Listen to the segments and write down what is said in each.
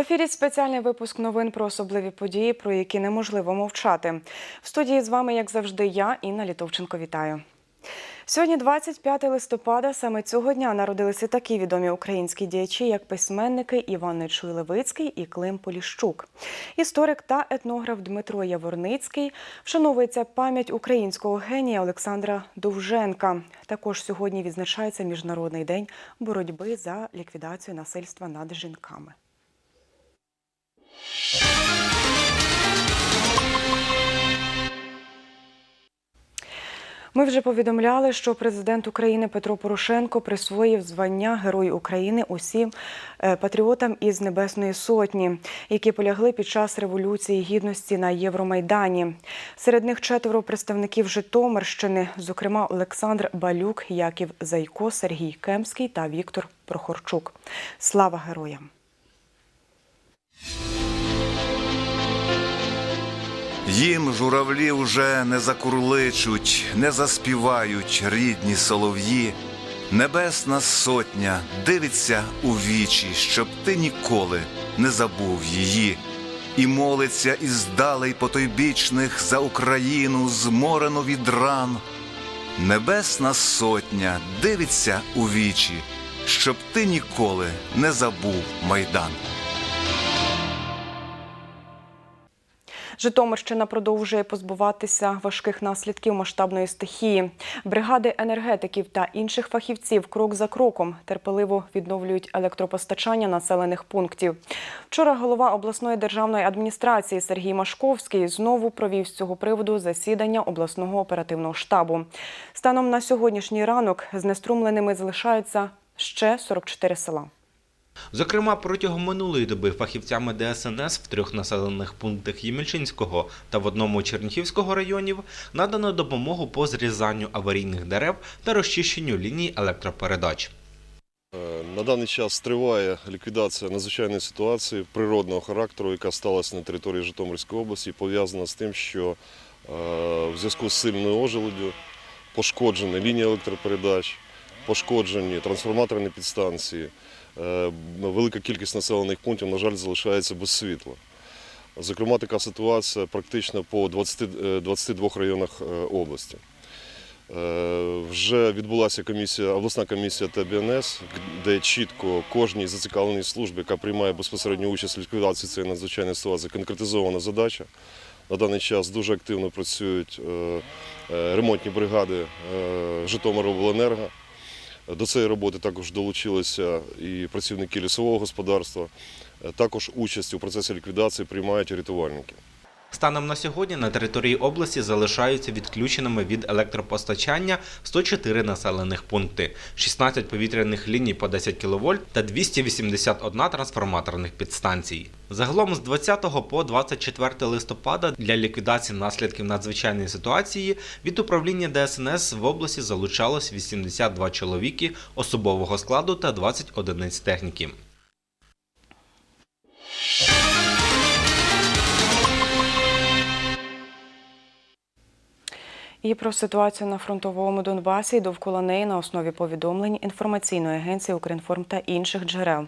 ефірі спеціальний випуск новин про особливі події, про які неможливо мовчати. В студії з вами, як завжди, я, Інна Літовченко. Вітаю. Сьогодні, 25 листопада, саме цього дня народилися такі відомі українські діячі, як письменники Іван Нечуй Левицький і Клим Поліщук. Історик та етнограф Дмитро Яворницький вшановується пам'ять українського генія Олександра Довженка. Також сьогодні відзначається Міжнародний день боротьби за ліквідацію насильства над жінками. Ми вже повідомляли, що президент України Петро Порошенко присвоїв звання Герой України усім е, патріотам із Небесної Сотні, які полягли під час революції гідності на Євромайдані. Серед них четверо представників Житомирщини, зокрема Олександр Балюк, Яків Зайко, Сергій Кемський та Віктор Прохорчук. Слава героям! Їм журавлі вже не закурличуть, не заспівають рідні солов'ї. Небесна сотня дивиться у вічі, щоб ти ніколи не забув її, і молиться іздалей потойбічних за Україну, зморену від ран. Небесна сотня дивиться у вічі, щоб ти ніколи не забув майдан. Житомирщина продовжує позбуватися важких наслідків масштабної стихії. Бригади енергетиків та інших фахівців крок за кроком терпеливо відновлюють електропостачання населених пунктів. Вчора голова обласної державної адміністрації Сергій Машковський знову провів з цього приводу засідання обласного оперативного штабу. Станом на сьогоднішній ранок знеструмленими залишаються ще 44 села. Зокрема, протягом минулої доби фахівцями ДСНС в трьох населених пунктах Ємельчинського та в одному Черніхівського районів надано допомогу по зрізанню аварійних дерев та розчищенню ліній електропередач. Е, На даний час триває ліквідація надзвичайної ситуації природного характеру, яка сталася на території Житомирської області, пов'язана з тим, що е, в зв'язку з сильною ожеледю пошкоджені лінії електропередач, пошкоджені трансформаторні підстанції. Е, Велика кількість населених пунктів, на жаль, залишається без світла. Зокрема, така ситуація практично по 20, е, 22 районах е, області. Е, Вже відбулася комісія, обласна комісія ТБНС, де чітко кожній зацікавленій службі, яка приймає безпосередню участь в ліквідації цієї надзвичайної ситуації, конкретизована задача. На даний час дуже активно працюють е, е, ремонтні бригади е, Житомиробленерго. До цієї роботи також долучилися і працівники лісового господарства. Також участь у процесі ліквідації приймають рятувальники. Станом на сьогодні на території області залишаються відключеними від електропостачання 104 населених пункти, 16 повітряних ліній по 10 кВт та 281 трансформаторних підстанцій. Загалом з 20 по 24 листопада для ліквідації наслідків надзвичайної ситуації від управління ДСНС в області залучалось 82 чоловіки особового складу та 20 одиниць техніки. І про ситуацію на фронтовому Донбасі і довкола неї на основі повідомлень інформаційної агенції Укрінформ та інших джерел.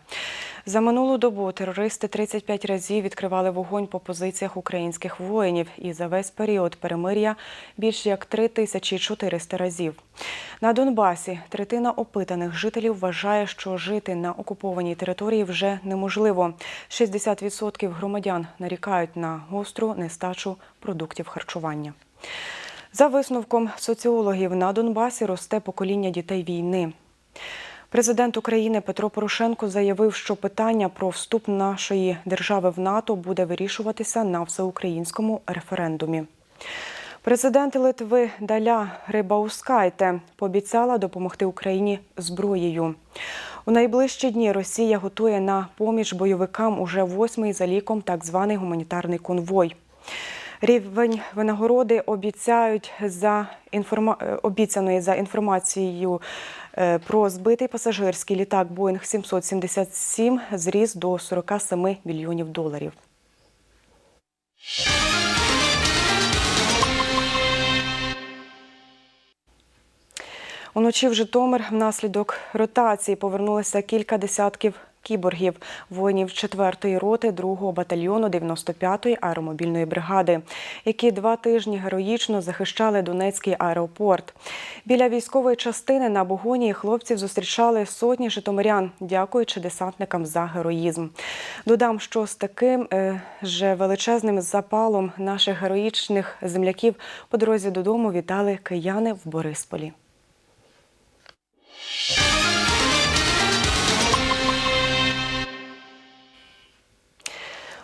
За минулу добу терористи 35 разів відкривали вогонь по позиціях українських воїнів і за весь період перемир'я більш як 3400 разів. На Донбасі третина опитаних жителів вважає, що жити на окупованій території вже неможливо. 60% громадян нарікають на гостру нестачу продуктів харчування. За висновком соціологів на Донбасі росте покоління дітей війни. Президент України Петро Порошенко заявив, що питання про вступ нашої держави в НАТО буде вирішуватися на всеукраїнському референдумі. Президент Литви Даля Грибаускайте пообіцяла допомогти Україні зброєю. У найближчі дні Росія готує на поміч бойовикам уже восьмий за ліком так званий гуманітарний конвой. Рівень винагороди обіцяють за інформа... е, обіцяної за інформацією е, про збитий пасажирський літак Боїнг 777 зріс до 47 мільйонів доларів. Уночі в Житомир внаслідок ротації повернулося кілька десятків кіборгів, воїнів 4-ї роти 2-го батальйону 95-ї аеромобільної бригади, які два тижні героїчно захищали Донецький аеропорт. Біля військової частини на Богонії хлопців зустрічали сотні житомирян, дякуючи десантникам за героїзм. Додам, що з таким е, же величезним запалом наших героїчних земляків по дорозі додому вітали кияни в Борисполі.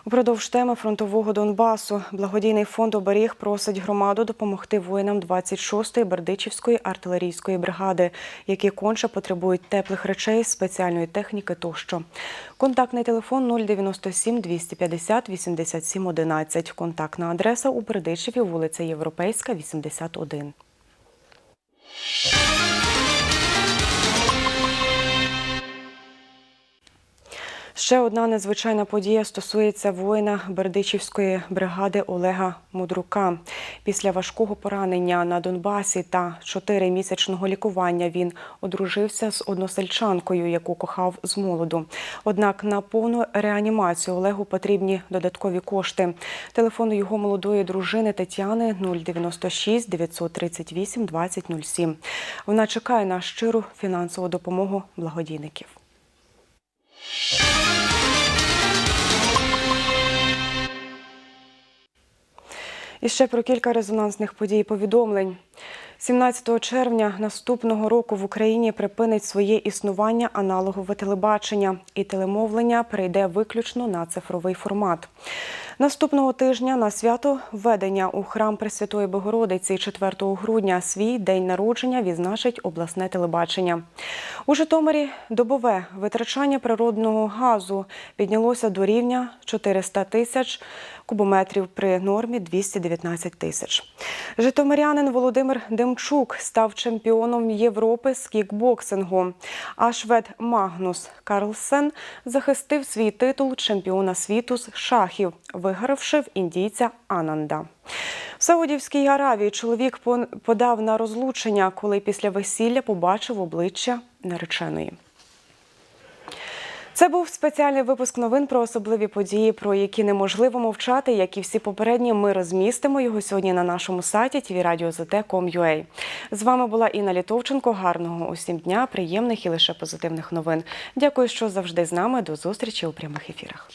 Упродовж теми фронтового Донбасу благодійний фонд оберіг просить громаду допомогти воїнам 26-ї Бердичівської артилерійської бригади, які конче потребують теплих речей, спеціальної техніки тощо. Контактний телефон 097 250 87 11. Контактна адреса у Бердичеві, вулиця Європейська, 81. Ще одна незвичайна подія стосується воїна Бердичівської бригади Олега Мудрука. Після важкого поранення на Донбасі та чотиримісячного лікування він одружився з односельчанкою, яку кохав з молоду. Однак на повну реанімацію Олегу потрібні додаткові кошти. Телефон його молодої дружини Тетяни 096 938 2007. Вона чекає на щиру фінансову допомогу благодійників. І ще про кілька резонансних подій повідомлень. 17 червня наступного року в Україні припинить своє існування аналогове телебачення, і телемовлення перейде виключно на цифровий формат. Наступного тижня на свято введення у храм Пресвятої Богородиці 4 грудня свій день народження відзначить обласне телебачення. У Житомирі добове витрачання природного газу піднялося до рівня 400 тисяч кубометрів при нормі 219 тисяч. Житомирянин Володимир Демчук став чемпіоном Європи з кікбоксингу. А швед Магнус Карлсен захистив свій титул чемпіона світу з шахів, вигравши в індійця Ананда. В Саудівській Аравії чоловік подав на розлучення, коли після весілля побачив обличчя нареченої. Це був спеціальний випуск новин про особливі події, про які неможливо мовчати. Як і всі попередні, ми розмістимо його сьогодні на нашому сайті tvradio.zt.com.ua. З вами була Інна Літовченко. Гарного усім дня, приємних і лише позитивних новин. Дякую, що завжди з нами. До зустрічі у прямих ефірах.